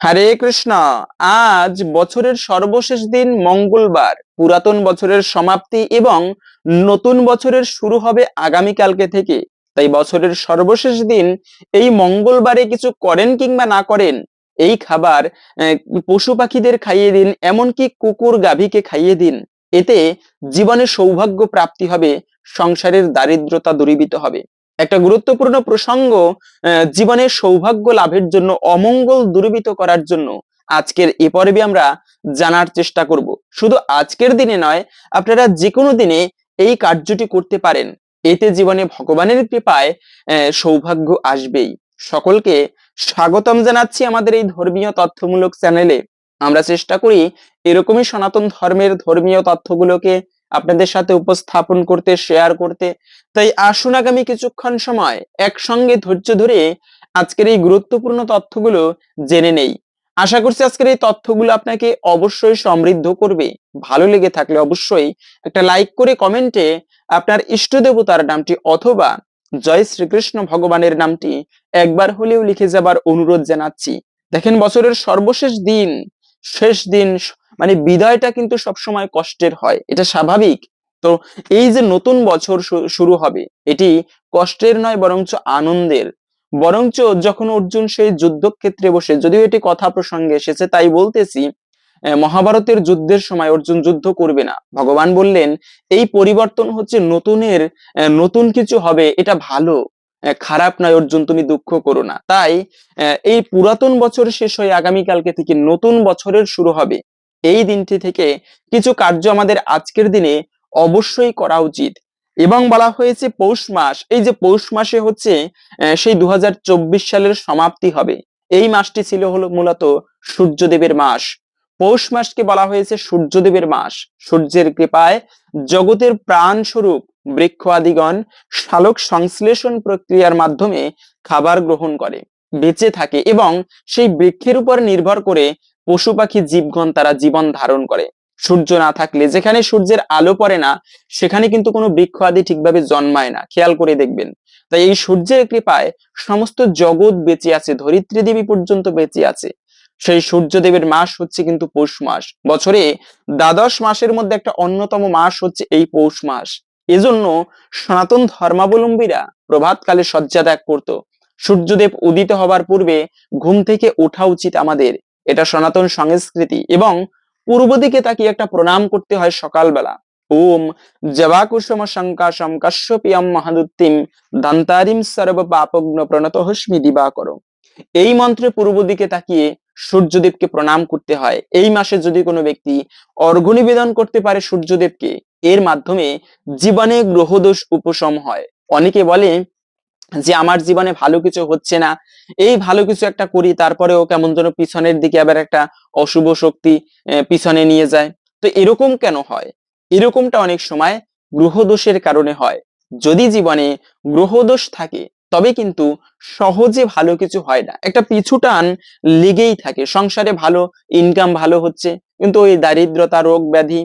হরে কৃষ্ণ। আজ বছরের সর্বশেষ দিন মঙ্গলবার। পুরাতন বছরের সমাপ্তি এবং নতুন বছরের শুরু হবে আগামীকালকে থেকে। তাই বছরের সর্বশেষ দিন এই মঙ্গলবারে কিছু করেন কিংবা না করেন, এই খাবার পশু পাখিদের খাইয়ে দিন, এমনকি কুকুর গাভীকে খাইয়ে দিন। এতে জীবনে সৌভাগ্য প্রাপ্তি হবে, সংসারের দারিদ্রতা দূরীভূত হবে। একটা গুরুত্বপূর্ণ প্রসঙ্গ আহ, জীবনে সৌভাগ্য লাভের জন্য অমঙ্গল দূরীভূত করার জন্য আজকের এ পর্বে আমরা জানার চেষ্টা করব। শুধু আজকের দিনে নয় আপনারা যে কোনো দিনে এই কার্যটি করতে পারেন। এতে জীবনে ভগবানের কৃপায় সৌভাগ্য আসবেই। সকলকে স্বাগতম জানাচ্ছি আমাদের এই ধর্মীয় তথ্যমূলক চ্যানেলে। আমরা চেষ্টা করি এরকমই সনাতন ধর্মের ধর্মীয় তথ্যগুলোকে আপনাদের সাথে উপস্থাপন করতে শেয়ার করতে। তাই আসুন আগামী কিছুক্ষণ সময় একসঙ্গে ধৈর্য ধরে আজকের এই গুরুত্বপূর্ণ তথ্যগুলো জেনে নেই। আশা করছি আজকের এই তথ্যগুলো আপনাকে অবশ্যই সমৃদ্ধ করবে। ভালো লেগে থাকলে অবশ্যই একটা লাইক করে কমেন্টে আপনার ইষ্ট দেবতার নামটি অথবা জয় শ্রীকৃষ্ণ ভগবানের নামটি একবার হলেও লিখে যাবার অনুরোধ জানাচ্ছি। দেখেন বছরের সর্বশেষ দিন, শেষ দিন মানে বিদায়টা কিন্তু সবসময় কষ্টের হয়, এটা স্বাভাবিক। তো এই যে নতুন বছর শুরু হবে, এটি কষ্টের নয় বরঞ্চ আনন্দের। বরঞ্চ যখন অর্জুন সেই যুদ্ধক্ষেত্রে বসে, যদিও এটি কথা প্রসঙ্গে এসেছে, তাই বলতেছি মহাভারতের যুদ্ধের সময় অর্জুন যুদ্ধ করবে না। ভগবান বললেন, এই পরিবর্তন হচ্ছে নতুনের নতুন কিছু হবে, এটা ভালো। খারাপ নয় অর্জুন, তুমি দুঃখ করো না। তাই এই পুরাতন বছর শেষ হয়ে আগামীকালকে থেকে নতুন বছরের শুরু হবে। এই দিনটি থেকে কিছু কার্য আমাদের আজকের দিনে অবশ্যই করা উচিত। এবং বলা হয়েছে পৌষ মাস। এই যে পৌষ মাসে হচ্ছে সেই দুহাজার চব্বিশ সালের সমাপ্তি হবে। এই মাসটি ছিল হলো মূলত সূর্যদেবের মাস। পৌষ মাসকে বলা হয়েছে সূর্যদেবের মাস। সূর্যের কৃপায় জগতের প্রাণ স্বরূপ বৃক্ষ আদিগণ শালক সংশ্লেষণ প্রক্রিয়ার মাধ্যমে খাবার গ্রহণ করে, বেঁচে থাকে এবং সেই বৃক্ষের উপর নির্ভর করে পশু পাখি জীবগণ তারা জীবন ধারণ করে। সূর্য না থাকলে যেখানে সূর্যের আলো পড়ে না, সেখানে কিন্তু কোনো বৃক্ষ আদি ঠিকভাবে জন্মায় না। খেয়াল করে দেখবেন। তাই এই সূর্যের কৃপায় সমস্ত জগৎ বেঁচে আছে, ধরিত্রী দেবী পর্যন্ত বেঁচে আছে। সেই সূর্যদেবের মাস হচ্ছে কিন্তু পৌষ মাস। বছরে দ্বাদশ মাসের মধ্যে একটা অন্যতম মাস হচ্ছে এই পৌষ মাস। এজন্য সনাতন ধর্মাবলম্বীরা প্রভাতকালে শয্যা ত্যাগ করত। সূর্যদেব উদিত হবার পূর্বে ঘুম থেকে ওঠা উচিত আমাদের। এটা সনাতন সংস্কৃতি এবং পূর্ব দিকে তাকিয়ে একটা প্রণাম করতে হয় সকালবেলা। ওম জবাকুসুম শঙ্কাশম কাশ্যপিয়ম মহাদুত্তিম দান্তারিম সর্ব পাপগ্ন প্রণত হস্মি দিবাকর এই মন্ত্রে পূর্ব দিকে তাকিয়ে সূর্যদেবকে প্রণাম করতে হয়। এই মাসে যদি কোনো ব্যক্তি অর্ঘ্য নিবেদন করতে পারে সূর্যদেবকে, এর মাধ্যমে জীবনে গ্রহদোষ উপশম হয়। অনেকে বলে যে আমার জীবনে ভালো কিছু হচ্ছে না, এই ভালো কিছু একটা করি, তারপরেও কেমন যেন পিছনের দিকে আবার একটা অশুভ শক্তি পিছনে নিয়ে যায়। তো এরকম কেন হয়? এরকমটা অনেক সময় গ্রহদোষের কারণে হয়। যদি জীবনে গ্রহদোষ থাকে, তবে কিন্তু সহজে ভালো কিছু হয় না। একটা পিছু টান লেগেই থাকে। সংসারে ভালো ইনকাম ভালো হচ্ছে, কিন্তু ওই দারিদ্রতা, রোগ ব্যাধি,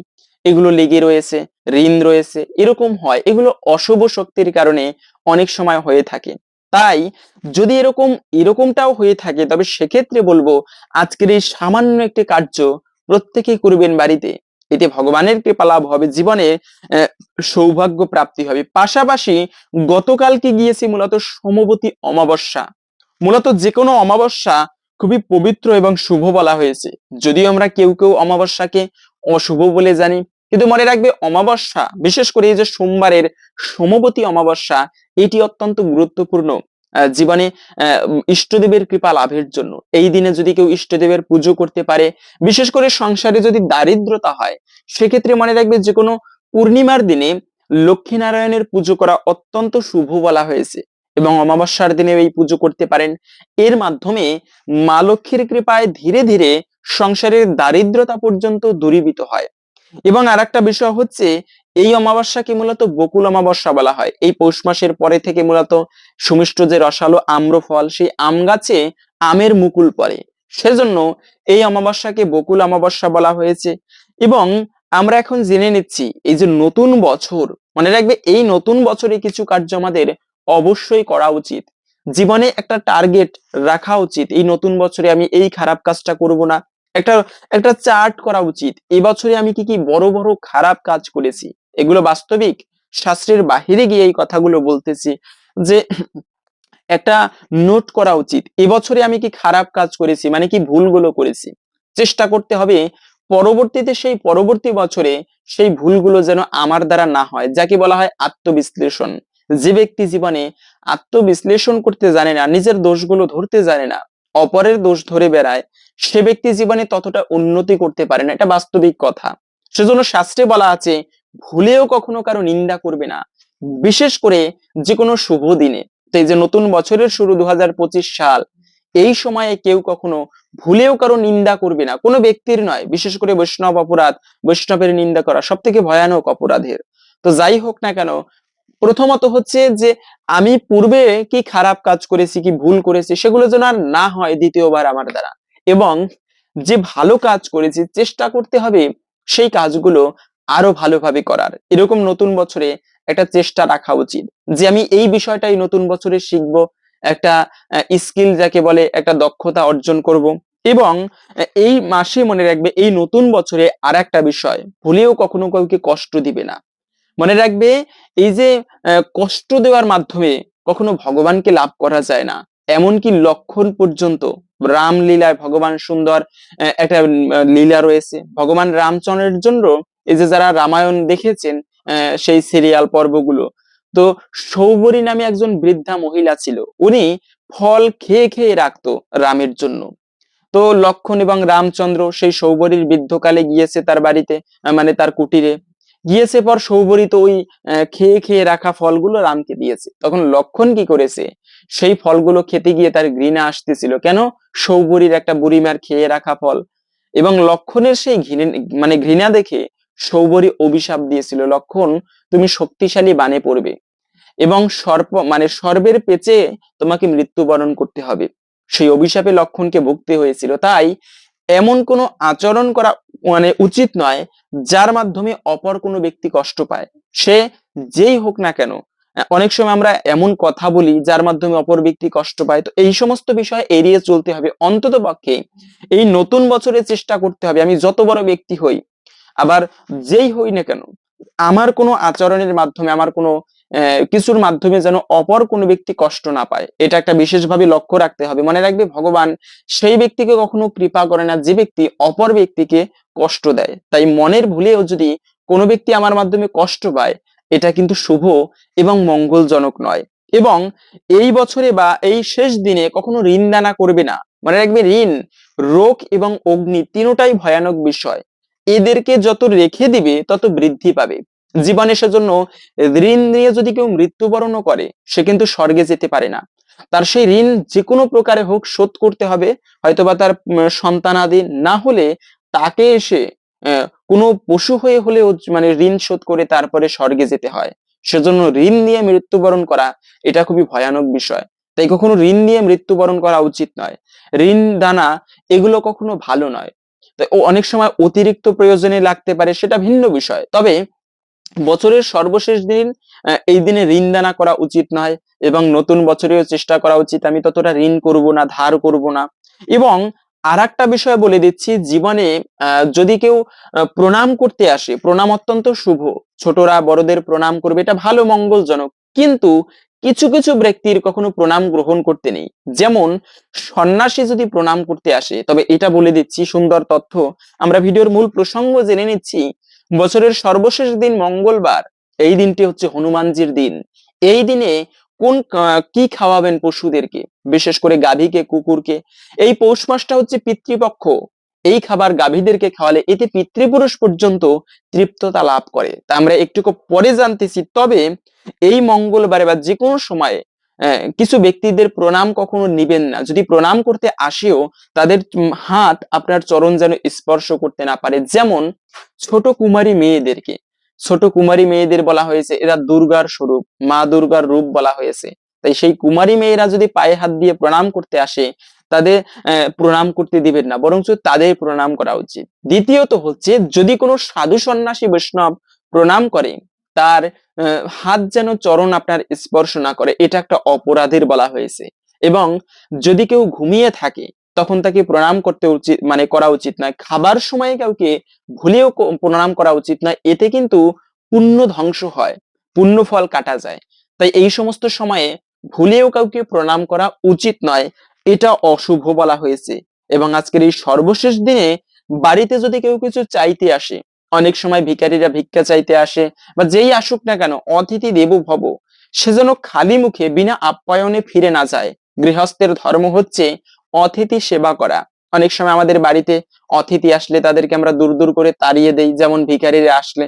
এগুলো লেগে রয়েছে। ঋণ রয়েছে, এরকম হয়। এগুলো অশুভ শক্তির কারণে অনেক সময় হয়ে থাকে। তাই যদি এরকম, এরকমটাও হয়ে থাকে, তবে সেক্ষেত্রে বলব আজকের এই সামান্য একটি কার্য প্রত্যেকেই করবেন বাড়িতে। এতে ভগবানের কৃপা লাভ হবে, জীবনে সৌভাগ্য প্রাপ্তি হবে। পাশাপাশি গতকালকে গিয়েছি মূলত সমবতী অমাবস্যা। মূলত যে কোনো অমাবস্যা খুবই পবিত্র এবং শুভ বলা হয়েছে। যদিও আমরা কেউ কেউ অমাবস্যাকে অশুভ বলে জানি কিন্তু মনে রাখবে অমাবস্যা, বিশেষ করে এই যে সোমবারের সমবতী অমাবস্যা, এটি অত্যন্ত গুরুত্বপূর্ণ। জীবনে ইষ্টদেবের কৃপা লাভের জন্য। এই দিনে যদি কেউ ইষ্টদেবের পুজো করতে পারে, বিশেষ করে সংসারে যদি দারিদ্রতা হয়, সেক্ষেত্রে মনে রাখবে যে কোনো পূর্ণিমার দিনে লক্ষ্মীনারায়ণের পুজো করা অত্যন্ত শুভ বলা হয়েছে এবং অমাবস্যার দিনে এই পুজো করতে পারেন। এর মাধ্যমে মা লক্ষ্মীর কৃপায় ধীরে ধীরে সংসারের দারিদ্রতা পর্যন্ত দূরীভূত হয়। এবং আর একটা বিষয় হচ্ছে, এই অমাবস্যাকে মূলত বকুল অমাবস্যা বলা হয়? এই পৌষ মাসের পরে থেকে মূলত সুমিষ্ট যে রসালো আম্র ফল, সেই আম গাছে আমের মুকুল পড়ে। সেজন্য এই অমাবস্যাকে বকুল অমাবস্যা বলা হয়েছে। এবং আমরা এখন জেনে নিচ্ছি, এই যে নতুন বছর, মনে রাখবে এই নতুন বছরে কিছু কার্য আমাদের অবশ্যই করা উচিত। জীবনে একটা টার্গেট রাখা উচিত, এই নতুন বছরে আমি এই খারাপ কাজটা করব না। একটা একটা চার্ট করা উচিত। এবছরে আমি কি কি বড় বড় খারাপ কাজ করেছি? এগুলো বাস্তবিক? শাস্ত্রের বাহিরে গিয়ে এই কথাগুলো বলতেছি যে, একটা নোট করা উচিত। এবছরে আমি কি খারাপ কাজ করেছি? মানে কি ভুলগুলো করেছি? চেষ্টা করতে হবে পরবর্তীতে সেই পরবর্তী বছরে সেই ভুলগুলো যেন আমার দ্বারা না হয়, যাকে বলা হয় আত্মবিশ্লেষণ। যে ব্যক্তি জীবনে আত্মবিশ্লেষণ করতে জানে না, নিজের দোষগুলো ধরতে জানে না অপরের দোষ ধরে বেড়ায়, সে ব্যক্তি জীবনে ততটা উন্নতি করতে পারে না। এটা বাস্তবিক কথা। সেজন্য শাস্ত্রে বলা আছে, ভুলেও কখনো কারও নিন্দা করবে না। বিশেষ করে যে কোনো শুভ দিনে। তো এই যে নতুন বছরের শুরু দু হাজার পঁচিশ সাল, এই সময়ে কেউ কখনো ভুলেও কারও নিন্দা করবে না। কোনো ব্যক্তির নয়। বিশেষ করে বৈষ্ণব অপরাধ, বৈষ্ণবের নিন্দা করা সব থেকে ভয়ানক অপরাধের। তো যাই হোক না কেন প্রথমত হচ্ছে যে, আমি পূর্বে কি খারাপ কাজ করেছি, কি ভুল করেছি, সেগুলো যেন আর না হয় দ্বিতীয়বার আমার দ্বারা। এবং যে ভালো কাজ করেছি, চেষ্টা করতে হবে সেই কাজগুলো আরও ভালোভাবে করার। এরকম নতুন বছরে একটা চেষ্টা রাখা উচিত যে, আমি এই বিষয়টাই নতুন বছরে শিখব, একটা স্কিল যাকে বলে একটা দক্ষতা অর্জন করব। এবং এই মাসে মনে রাখবে, এই নতুন বছরে আর একটা বিষয়, ভুলেও কখনো কাউকে কষ্ট দিবে না। মনে রাখবে, এই যে কষ্ট দেওয়ার মাধ্যমে কখনো ভগবানকে লাভ করা যায় না। এমনকি লক্ষণ পর্যন্ত, রামলীলায় ভগবান সুন্দর একটা লীলা রয়েছে। ভগবান রামচন্দ্রের জন্য, এই যে, যারা রামায়ণ দেখেছেন সেই সিরিয়াল পর্বগুলো, তো সৌবরী নামে একজন বৃদ্ধা মহিলা ছিল। উনি ফল খেয়ে খেয়ে রাখতো রামের জন্য। তো লক্ষণ এবং রামচন্দ্র সেই সৌবরীর বৃদ্ধকালে গিয়েছে তার বাড়িতে মানে তার কুটিরে। গিয়েছে পর সৌবরী তো ওই খেয়ে খেয়ে রাখা ফলগুলো রামকে দিয়েছে। তখন লক্ষণ কি করেছে? সেই ফলগুলো খেতে গিয়ে তার ঘৃণা আসতেছিল। কেন? সৌবরীর একটা বুড়িমার খেয়ে রাখা ফল। এবং লক্ষণের সেই ঘৃণা মানে ঘৃণা দেখে সৌবরী অভিশাপ দিয়েছিল, লক্ষণ, তুমি শক্তিশালী বানে পড়বে এবং সর্প মানে সর্বের পেচে তোমাকে মৃত্যুবরণ করতে হবে। সেই অভিশাপে লক্ষণকে ভুগতে হয়েছিল। তাই এমন কোনো আচরণ করা মানে উচিত নয় যার মাধ্যমে অপর কোনো ব্যক্তি কষ্ট পায়। সে যেই হোক না কেন, অনেক সময় আমরা এমন কথা বলি যার মাধ্যমে অপর ব্যক্তি কষ্ট পায়। তো এই সমস্ত বিষয় এড়িয়ে চলতে হবে। অন্তত পক্ষে এই নতুন বছরে চেষ্টা করতে হবে। আমি যত বড় ব্যক্তি হই, আবার যেই হই না কেন, আমার কোনো আচরণের মাধ্যমে, আমার কোনো কিছুর মাধ্যমে যেন অপর কোনো ব্যক্তি কষ্ট না পায়। এটা একটা বিশেষভাবে লক্ষ্য রাখতে হবে। মনে রাখবে, ভগবান সেই ব্যক্তিকে কখনো কৃপা করে না, যে ব্যক্তি অপর ব্যক্তিকে কষ্ট দেয়। তাই মনের ভুলেও যদি কোনো ব্যক্তি আমার মাধ্যমে কষ্ট পায়, এটা কিন্তু শুভ এবং মঙ্গলজনক নয়। এবং এই বছরে বা এই শেষ দিনে কখনো ঋণ দানা করবে না। মনে রাখবে, ঋণ, রোগ এবং অগ্নি তিনোটাই ভয়ানক বিষয়। এদেরকে যত রেখে দিবে, তত বৃদ্ধি পাবে। জীবনে সেজন্য ঋণ নিয়ে যদি কেউ মৃত্যুবরণও করে সে কিন্তু স্বর্গে যেতে পারে না। তার সেই ঋণ যে কোনো প্রকারে হোক শোধ করতে হবে হয়তোবা তার উম, সন্তানাদি না হলে তাকে এসে কোনো পশু হয়ে হলেও মানে ঋণ শোধ করে তারপরে স্বর্গে যেতে হয়। সেজন্য ঋণ নিয়ে মৃত্যুবরণ করা এটা খুবই ভয়ানক বিষয়। তাই কখনো ঋণ নিয়ে মৃত্যুবরণ করা উচিত নয়। ঋণ দানা এগুলো কখনো ভালো নয়। ও অনেক সময় অতিরিক্ত প্রয়োজনে লাগতে পারে সেটা ভিন্ন বিষয়। তবে বছরের সর্বশেষ দিন এই দিনে ঋণ দানা করা উচিত নয় এবং নতুন বছরেও চেষ্টা করা উচিত। আমি ততটা ঋণ করব না, ধার করব না। এবং আর একটা বিষয় বলে দিচ্ছি, জীবনে যদি কেউ প্রণাম করতে আসে, প্রণাম অত্যন্ত শুভ, ছোটরা বড়দের প্রণাম করবে, এটা ভালো, মঙ্গলজনক। কিন্তু কিছু কিছু ব্যক্তির কখনো প্রণাম গ্রহণ করতে নেই। যেমন, সন্ন্যাসী যদি প্রণাম করতে আসে, তবে এটা বলে দিচ্ছি, সুন্দর তথ্য। আমরা ভিডিওর মূল প্রসঙ্গ জেনে নিচ্ছি বছরের সর্বশেষ দিন মঙ্গলবার, এই দিনটি হচ্ছে হনুমানজির দিন। এই দিনে কোন কি খাওয়াবেন পশুদেরকে? বিশেষ করে গাভীকে, কুকুরকে? এই পৌষ মাসটা হচ্ছে পিতৃপক্ষ। এই খাবার গাভীদেরকে খাওয়ালে এতে পিতৃপুরুষ পর্যন্ত তৃপ্ততা লাভ করে। তা আমরা একটু পরে জানতেছি, তবে এই মঙ্গলবারে বা যে কোনো সময়ে কিছু ব্যক্তিদের প্রণাম কখনো নিবেন না। যদি প্রণাম করতে আসেও, তাদের হাত আপনার চরণ যেন স্পর্শ করতে না পারে। যেমন ছোট কুমারী মেয়েদেরকে, ছোট কুমারী মেয়েদের বলা হয়েছে, এরা দুর্গার স্বরূপ, মা দুর্গার রূপ বলা হয়েছে। তাই সেই কুমারী মেয়েরা যদি পায়ে হাত দিয়ে প্রণাম করতে আসে, তাদের প্রণাম করতে দিবেন না, বরঞ্চ তাদের প্রণাম করা উচিত। দ্বিতীয়ত হচ্ছে, যদি কোনো সাধু সন্ন্যাসী বৈষ্ণব প্রণাম করে, তার হাত যেন চরণ আপনার স্পর্শ না করে, এটা একটা অপরাধের বলা হয়েছে। এবং যদি কেউ ঘুমিয়ে থাকে তখন তাকে প্রণাম করতে উচিত মানে করা উচিত নয়। খাবার সময় কাউকে ভুলেও প্রণাম করা উচিত নয়। এতে কিন্তু পুণ্য ধ্বংস হয়, পুণ্য ফল কাটা যায়। তাই এই সমস্ত সময়ে ভুলেও কাউকে প্রণাম করা উচিত নয়, এটা অশুভ বলা হয়েছে। এবং আজকের এই সর্বশেষ দিনে বাড়িতে যদি কেউ কিছু চাইতে আসে, অনেক সময় ভিখারিরা ভিক্ষা চাইতে আসে, বা যেই আসুক না কেন, অতিথি দেব ভব, সে যেন খালি মুখে বিনা আপ্যায়নে ফিরে না যায়। গৃহস্থের ধর্ম হচ্ছে অতিথি সেবা করা। অনেক সময় আমাদের বাড়িতে অতিথি আসলে তাদেরকে আমরা দূর দূর করে তাড়িয়ে দেই, যেমন ভিখারিরা আসলে।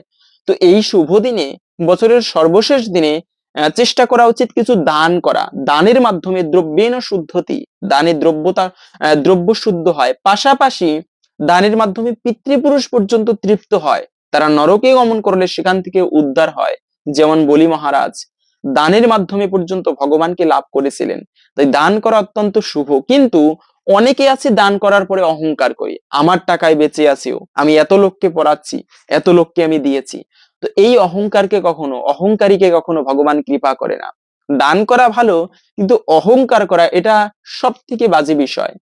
তো এই শুভ দিনে, বছরের সর্বশেষ দিনে চেষ্টা করা উচিত কিছু দান করা। দানের মাধ্যমে দ্রব্যেন শুদ্ধতি, দানে দ্রব্যতা দ্রব্য শুদ্ধ হয়। পাশাপাশি দানের মাধ্যমে পিতৃপুরুষ পর্যন্ত তৃপ্ত হয়। তারা নরকে গমন করলে সেখান থেকে উদ্ধার হয়। যেমন বলি মহারাজ দানের মাধ্যমে পর্যন্ত ভগবানকে লাভ করেছিলেন। তাই দান করা অত্যন্ত শুভ। কিন্তু অনেকে আছে দান করার পরে অহংকার করে, আমার টাকায় বেঁচে আছিও আমি এত লোককে পড়াচ্ছি, এত লোককে আমি দিয়েছি। তো এই অহংকারকে কখনো, অহংকারীকে কখনো ভগবান কৃপা করে না। দান করা ভালো, কিন্তু অহংকার করা এটা সব থেকে বাজে বিষয়।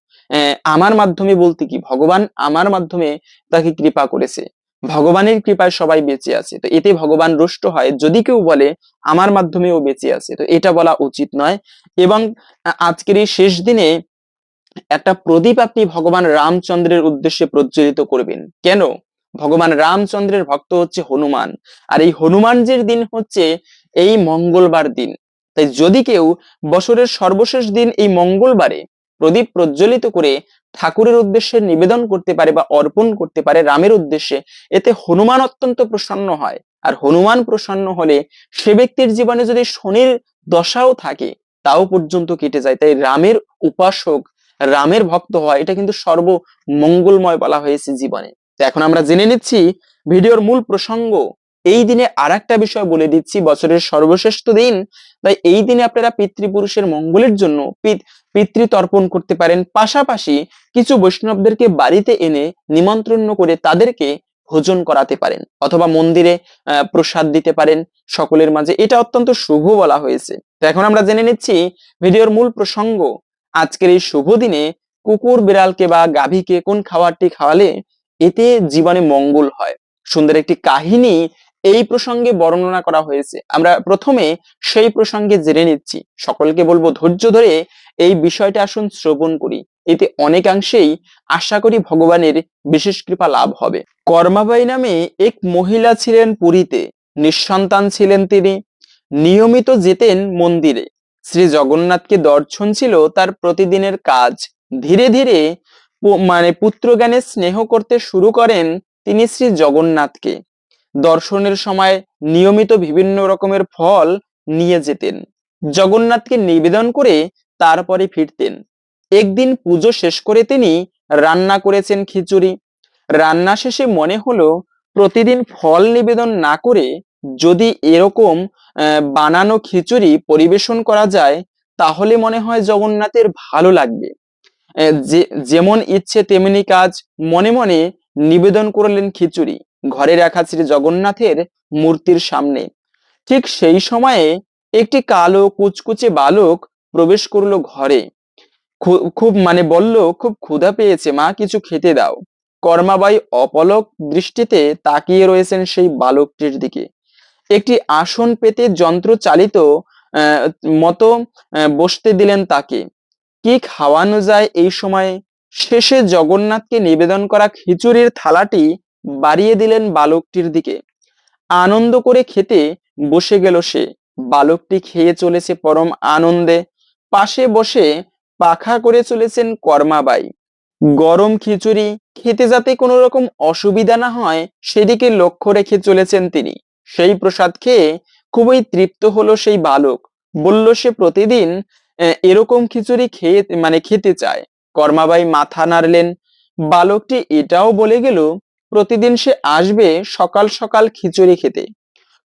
আমার মাধ্যমে বলতে কি? ভগবান আমার মাধ্যমে তাকে কৃপা করেছে। ভগবানের কৃপায় সবাই বেঁচে আছে। তো এতে ভগবান রুষ্ট হয়। যদি কেউ বলে, আমার মাধ্যমে ও বেঁচে আছে তো এটা বলা উচিত নয়। এবং আজকের এই শেষ দিনে একটা প্রদীপ আপনি ভগবান রামচন্দ্রের উদ্দেশ্যে প্রজ্বলিত করবেন। কেন? ভগবান রামচন্দ্রের ভক্ত হচ্ছে হনুমান। আর এই হনুমানজির দিন হচ্ছে এই মঙ্গলবার দিন। তাই যদি কেউ বছরের সর্বশেষ দিন এই মঙ্গলবারে প্রদীপ প্রজ্বলিত করে ঠাকুরের উদ্দেশ্যে নিবেদন করতে পারে বা অর্পণ করতে পারে রামের উদ্দেশ্যে, এতে হনুমান অত্যন্ত প্রসন্ন হয়। আর হনুমান প্রসন্ন হলে সে ব্যক্তির জীবনে যদি শনির দশাও থাকে, তাও পর্যন্ত কেটে যায়। তাই রামের উপাসক, রামের ভক্ত হয় এটা কিন্তু সর্ব মঙ্গলময় বলা হয়েছে জীবনে। তো এখন আমরা জেনে নিচ্ছি ভিডিওর মূল প্রসঙ্গ। এই দিনে আর বিষয় বলে দিচ্ছি, বছরের সর্বশ্রেষ্ঠ দিন তাই এই দিনে আপনারা পিতৃপুরুষের মঙ্গলের জন্য পিত- তর্পণ করতে পারেন। পাশাপাশি কিছু বৈষ্ণবদেরকে বাড়িতে এনে নিমন্ত্রণ করে তাদেরকে ভোজন করাতে পারেন অথবা মন্দিরে প্রসাদ দিতে পারেন সকলের মাঝে। এটা অত্যন্ত শুভ বলা হয়েছে। তো এখন আমরা জেনে নিচ্ছি ভিডিওর মূল প্রসঙ্গ। আজকের এই শুভ দিনে কুকুর বিড়ালকে বা গাভীকে কোন খাবারটি খাওয়ালে এতে জীবনে মঙ্গল হয়। সুন্দর একটি কাহিনী এই প্রসঙ্গে বর্ণনা করা হয়েছে। আমরা প্রথমে সেই প্রসঙ্গে জেনে নিচ্ছি। সকলকে বলব ধৈর্য ধরে এই বিষয়টা আসুন শ্রবণ করি। এতে অনেকাংশেই আশা করি ভগবানের বিশেষ কৃপা লাভ হবে। কর্মাবাই নামে এক মহিলা ছিলেন পুরীতে। নিঃসন্তান ছিলেন তিনি। নিয়মিত যেতেন মন্দিরে। শ্রী জগন্নাথকে দর্শন ছিল তার প্রতিদিনের কাজ। ধীরে ধীরে মানে পুত্রজ্ঞানে স্নেহ করতে শুরু করেন তিনি শ্রী জগন্নাথকে। দর্শনের সময় নিয়মিত বিভিন্ন রকমের ফল নিয়ে যেতেন। জগন্নাথকে নিবেদন করে তারপরে ফিরতেন। একদিন পুজো শেষ করে তিনি রান্না করেছেন খিচুড়ি। রান্না শেষে মনে হলো, প্রতিদিন ফল নিবেদন না করে যদি এরকম বানানো খিচুড়ি পরিবেশন করা যায়, তাহলে মনে হয় জগন্নাথের ভালো লাগবে। যেমন ইচ্ছে তেমনি কাজ মনে মনে নিবেদন করলেন খিচুড়ি। ঘরে রাখা শ্রী জগন্নাথের মূর্তির সামনে। ঠিক সেই সময়ে একটি কালো কুচকুচে বালক প্রবেশ করল ঘরে। খুব মানে বলল, খুব ক্ষুধা পেয়েছে মা, কিছু খেতে দাও। কর্মাবাই অপলক দৃষ্টিতে তাকিয়ে রয়েছেন সেই বালকটির দিকে। একটি আসন পেতে যন্ত্র চালিত মতো বসতে দিলেন তাকে। কি খাওয়ানো যায় এই সময়ে? শেষে জগন্নাথকে নিবেদন করা খিচুড়ির থালাটি বাড়িয়ে দিলেন বালকটির দিকে। আনন্দ করে খেতে বসে গেল সে। বালকটি খেয়ে চলেছে পরম আনন্দে। পাশে বসে পাখা করে চলেছেন কর্মাবাই গরম খিচুড়ি খেতে যাতে কোনো রকম অসুবিধা না হয়, সেদিকে লক্ষ্য রেখে চলেছেন তিনি। সেই প্রসাদ খেয়ে খুবই তৃপ্ত হলো সেই বালক। বলল, সে প্রতিদিন এরকম খিচুড়ি খেয়ে মানে খেতে চায়। কর্মাবাই মাথা নাড়লেন। বালকটি এটাও বলে গেল, প্রতিদিন সে আসবে সকাল সকাল খিচুড়ি খেতে।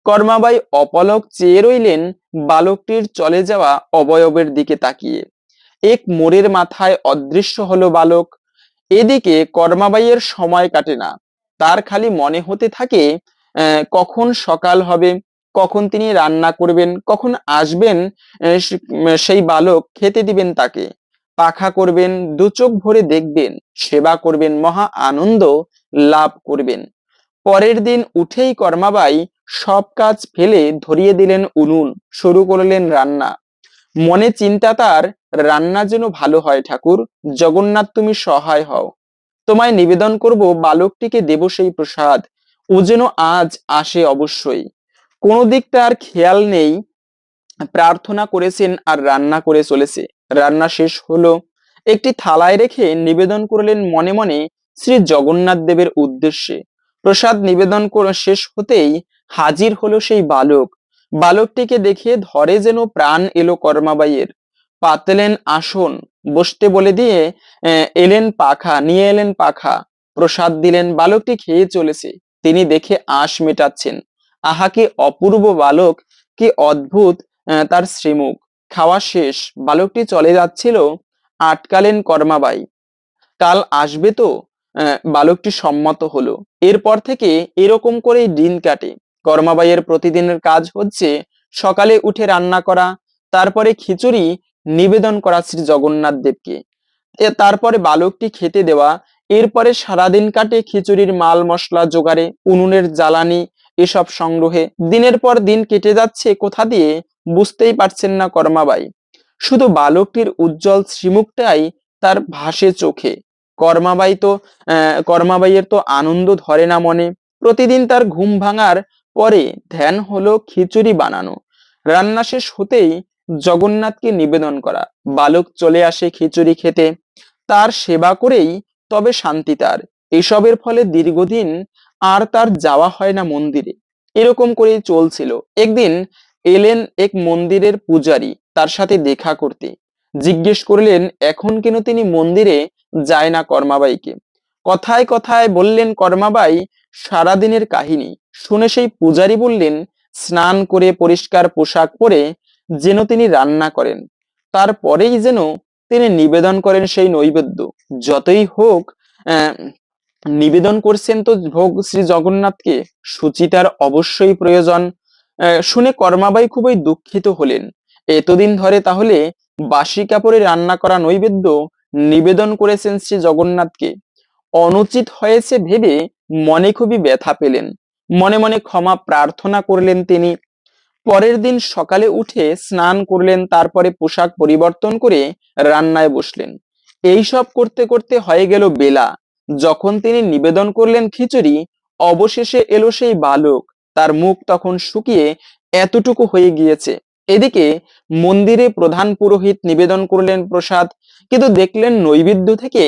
কর্মাবাই অপলক চেয়ে রইলেন বালকটির চলে যাওয়া অবয়বের দিকে তাকিয়ে। এক মোড়ের মাথায় অদৃশ্য হলো বালক। এদিকে কর্মাবাইয়ের সময় কাটে না। তার খালি মনে হতে থাকে কখন সকাল হবে? কখন তিনি রান্না করবেন? কখন আসবেন? সেই বালক খেতে দিবেন তাকে। পাখা করবেন, দু চোখ ভরে দেখবেন, সেবা করবেন, মহা আনন্দ লাভ করবেন। পরের দিন উঠেই কর্মাবাই সব কাজ ফেলে ধরিয়ে দিলেন উনুন, শুরু করলেন রান্না। মনে চিন্তা তার, রান্না যেন ভালো হয় ঠাকুর, জগন্নাথ তুমি সহায় হও। তোমায় নিবেদন করব বালকটিকে দেব সেই প্রসাদ, ও যেন আজ আসে অবশ্যই। কোনো দিক তার খেয়াল নেই, প্রার্থনা করেছেন আর রান্না করে চলেছে। রান্না শেষ হলো। একটি থালায় রেখে নিবেদন করলেন মনে মনে শ্রী জগন্নাথ দেবের উদ্দেশ্যে। প্রসাদ নিবেদন করে, শেষ হতেই হাজির হলো সেই বালক। বালকটিকে দেখে ধরে যেন প্রাণ এলো কর্মাবাইয়ের। পাতলেন আসন, বসতে বলে দিয়ে এলেন পাখা, নিয়ে এলেন পাখা। প্রসাদ দিলেন, বালকটি খেয়ে চলেছে। তিনি দেখে আশ মেটাচ্ছেন। আহা, কি অপূর্ব বালক, কি অদ্ভুত তার শ্রীমুখ। খাওয়া শেষ। বালকটি চলে যাচ্ছিল আটকালেন কর্মাবাই। কাল আসবে তো? বালকটি সম্মত হলো। এরপর থেকে এরকম করেই দিন কাটে। কর্মাবাইয়ের প্রতিদিনের কাজ হচ্ছে সকালে উঠে রান্না করা, তারপরে খিচুড়ি, নিবেদন করা শ্রী জগন্নাথ দেবকে। তারপরে বালকটি খেতে দেওয়া, এরপরে সারাদিন কাটে খিচুড়ির মাল মশলা জোগাড়ে, উনুনের জ্বালানি, এসব সংগ্রহে। দিনের পর দিন কেটে যাচ্ছে কোথা দিয়ে? বুঝতেই পারছেন না কর্মাবাই শুধু বালকটির উজ্জ্বল শ্রীমুখটাই তার ভাসে চোখে। কর্মাবাই তো কর্মাবাইয়ের তো আনন্দ ধরে না মনে। প্রতিদিন তার ঘুম ভাঙার পরে ধ্যান হলো খিচুড়ি বানানো। রান্না শেষ হতেই জগন্নাথকে নিবেদন করা। বালক চলে আসে খিচুড়ি খেতে। তার সেবা করেই তবে শান্তি তার। এসবের ফলে দীর্ঘদিন আর তার যাওয়া হয় না মন্দিরে। এরকম করেই চলছিল। একদিন এলেন এক মন্দিরের পূজারী তার সাথে দেখা করতে। জিজ্ঞেস করলেন, এখন কেন তিনি মন্দিরে যায় না কর্মাবাইকে? কথায় কথায় বললেন, কর্মাবাই সারাদিনের কাহিনী। শুনে সেই পূজারী বললেন, স্নান করে পরিষ্কার পোশাক পরে যেন তিনি রান্না করেন। তারপরেই যেন তিনি নিবেদন করেন সেই নৈবেদ্য। যতই হোক নিবেদন করছেন তো ভোগ শ্রী জগন্নাথকে, সুচিতার অবশ্যই প্রয়োজন। শুনে কর্মাবাই খুবই দুঃখিত হলেন। এতদিন ধরে তাহলে বাসি কাপড়ে রান্না করা নৈবেদ্য নিবেদন করেছেন শ্রী জগন্নাথকে। অনুচিত হয়েছে ভেবে মনে খুবই ব্যথা পেলেন। মনে মনে ক্ষমা প্রার্থনা করলেন তিনি। পরের দিন সকালে উঠে স্নান করলেন, তারপরে পোশাক পরিবর্তন করে রান্নায় বসলেন। এই সব করতে করতে হয়ে গেল বেলা। যখন তিনি নিবেদন করলেন খিচুড়ি, অবশেষে এলো সেই বালক। তার মুখ তখন শুকিয়ে এতটুকু হয়ে গিয়েছে। এদিকে মন্দিরে প্রধান পুরোহিত নিবেদন করলেন প্রসাদ, কিন্তু দেখলেন নৈবেদ্য থেকে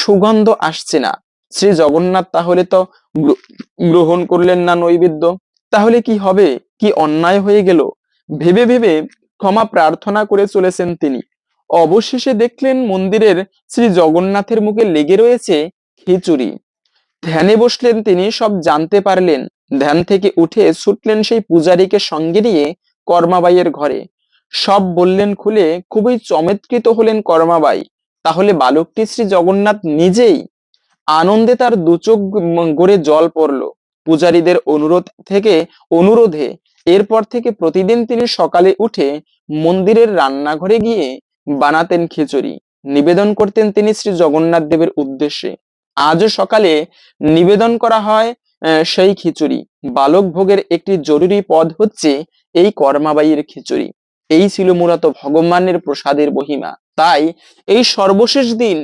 সুগন্ধ আসছে না। শ্রী জগন্নাথ তাহলে তো গ্রহণ করলেন না নৈবেদ্য। তাহলে কি হবে? কি অন্যায় হয়ে গেল? ভেবে ভেবে ক্ষমা প্রার্থনা করে চলেছেন তিনি। অবশেষে দেখলেন মন্দিরের শ্রী জগন্নাথের মুখে লেগে রয়েছে খিচুড়ি। ধ্যানে বসলেন তিনি, সব জানতে পারলেন। ধ্যান থেকে উঠে ছুটলেন সেই পূজারীকে সঙ্গে নিয়ে কর্মাবাইয়ের ঘরে। সব বললেন খুলে, খুবই চমৎকৃত হলেন কর্মাবাই। তাহলে বালকটি শ্রী জগন্নাথ নিজেই? আনন্দে তার দুচোখ গড়ে জল পড়ল। পূজারীদের অনুরোধ থেকে অনুরোধে এরপর থেকে প্রতিদিন তিনি সকালে উঠে মন্দিরের রান্নাঘরে গিয়ে বানাতেন খিচুড়ি। নিবেদন করতেন তিনি শ্রী জগন্নাথ দেবের উদ্দেশ্যে। আজও সকালে নিবেদন করা হয় সেই খিচুড়ি। বালক ভোগের একটি জরুরি পদ হচ্ছে এই কর্মাবাইয়ের খিচুড়ি। এই ছিল মূলত ভগবানের প্রসাদের মহিমা। তাই এই সর্বশেষ দিন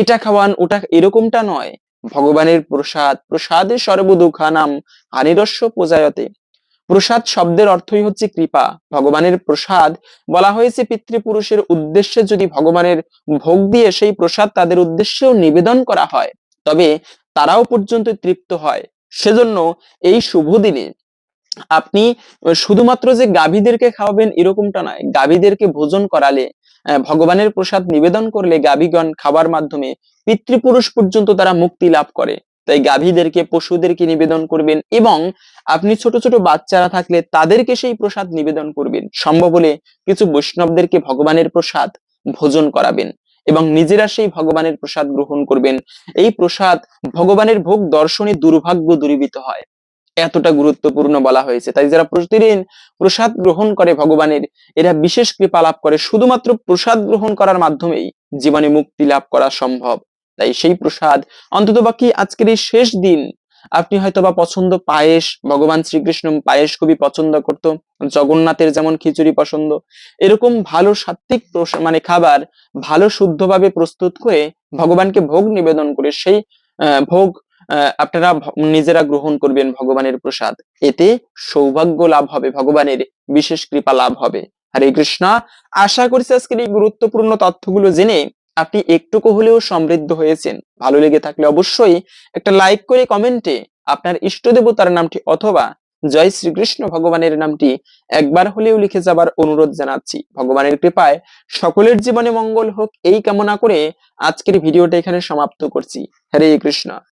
এটা খাওয়ান, ওটা এরকমটা নয়। ভগবানের প্রসাদ, প্রসাদে সর্বদুঃখানাম, হানিরস্য পূজায়তে প্রসাদ শব্দের অর্থই হচ্ছে কৃপা। ভগবানের প্রসাদ বলা হয়েছে পিতৃপুরুষের উদ্দেশ্যে যদি ভগবানের ভোগ দিয়ে সেই প্রসাদ তাদের উদ্দেশ্যেও নিবেদন করা হয়, তবে তারাও পর্যন্ত তৃপ্ত হয়। সেজন্য এই শুভ দিনে আপনি শুধুমাত্র যে গাভীদেরকে খাওয়াবেন এরকমটা নয়, গাভীদেরকে ভোজন করালে ভগবানের প্রসাদ নিবেদন করলে গাভীগণ খাবার মাধ্যমে পিতৃপুরুষ পর্যন্ত তারা মুক্তি লাভ করে। তাই গাভীদেরকে, পশুদেরকে নিবেদন করবেন এবং আপনি ছোট ছোট বাচ্চারা থাকলে তাদেরকে সেই প্রসাদ নিবেদন করবেন। সম্ভব হলে কিছু বৈষ্ণবদেরকে ভগবানের প্রসাদ ভোজন করাবেন। এবং নিজেরা সেই ভগবানের প্রসাদ গ্রহণ করবেন। এই প্রসাদ ভগবানের ভোগ দর্শনে দুর্ভাগ্য দূরীভূত হয়। এতটা গুরুত্বপূর্ণ বলা হয়েছে। তাই যারা প্রতিদিন প্রসাদ গ্রহণ করে ভগবানের, এরা বিশেষ কৃপা লাভ করে। শুধুমাত্র প্রসাদ গ্রহণ করার মাধ্যমেই জীবনে মুক্তি লাভ করা সম্ভব। তাই সেই প্রসাদ অন্তত বাকি আজকের এই শেষ দিন আপনি হয়তো বা পছন্দ পায়েস, ভগবান শ্রীকৃষ্ণ পায়েস খুবই পছন্দ করত, জগন্নাথের যেমন খিচুড়ি পছন্দ। এরকম ভালো সাত্বিক মানে খাবার ভালো শুদ্ধভাবে প্রস্তুত করে ভগবানকে ভোগ নিবেদন করে সেই ভোগ আপনারা নিজেরা গ্রহণ করবেন ভগবানের প্রসাদ। এতে সৌভাগ্য লাভ হবে, ভগবানের বিশেষ কৃপা লাভ হবে। হরে কৃষ্ণ, আশা করছি আজকের এই গুরুত্বপূর্ণ তথ্যগুলো জেনে আপনি একটুকু হলেও সমৃদ্ধ হয়েছেন। ভালো লেগে থাকলে অবশ্যই একটা লাইক করে কমেন্টে আপনার ইষ্ট দেবতার নামটি অথবা জয় শ্রীকৃষ্ণ ভগবানের নামটি একবার হলেও লিখে যাবার অনুরোধ জানাচ্ছি। ভগবানের কৃপায় সকলের জীবনে মঙ্গল হোক, এই কামনা করে আজকের ভিডিওটা এখানে সমাপ্ত করছি। হরে কৃষ্ণ।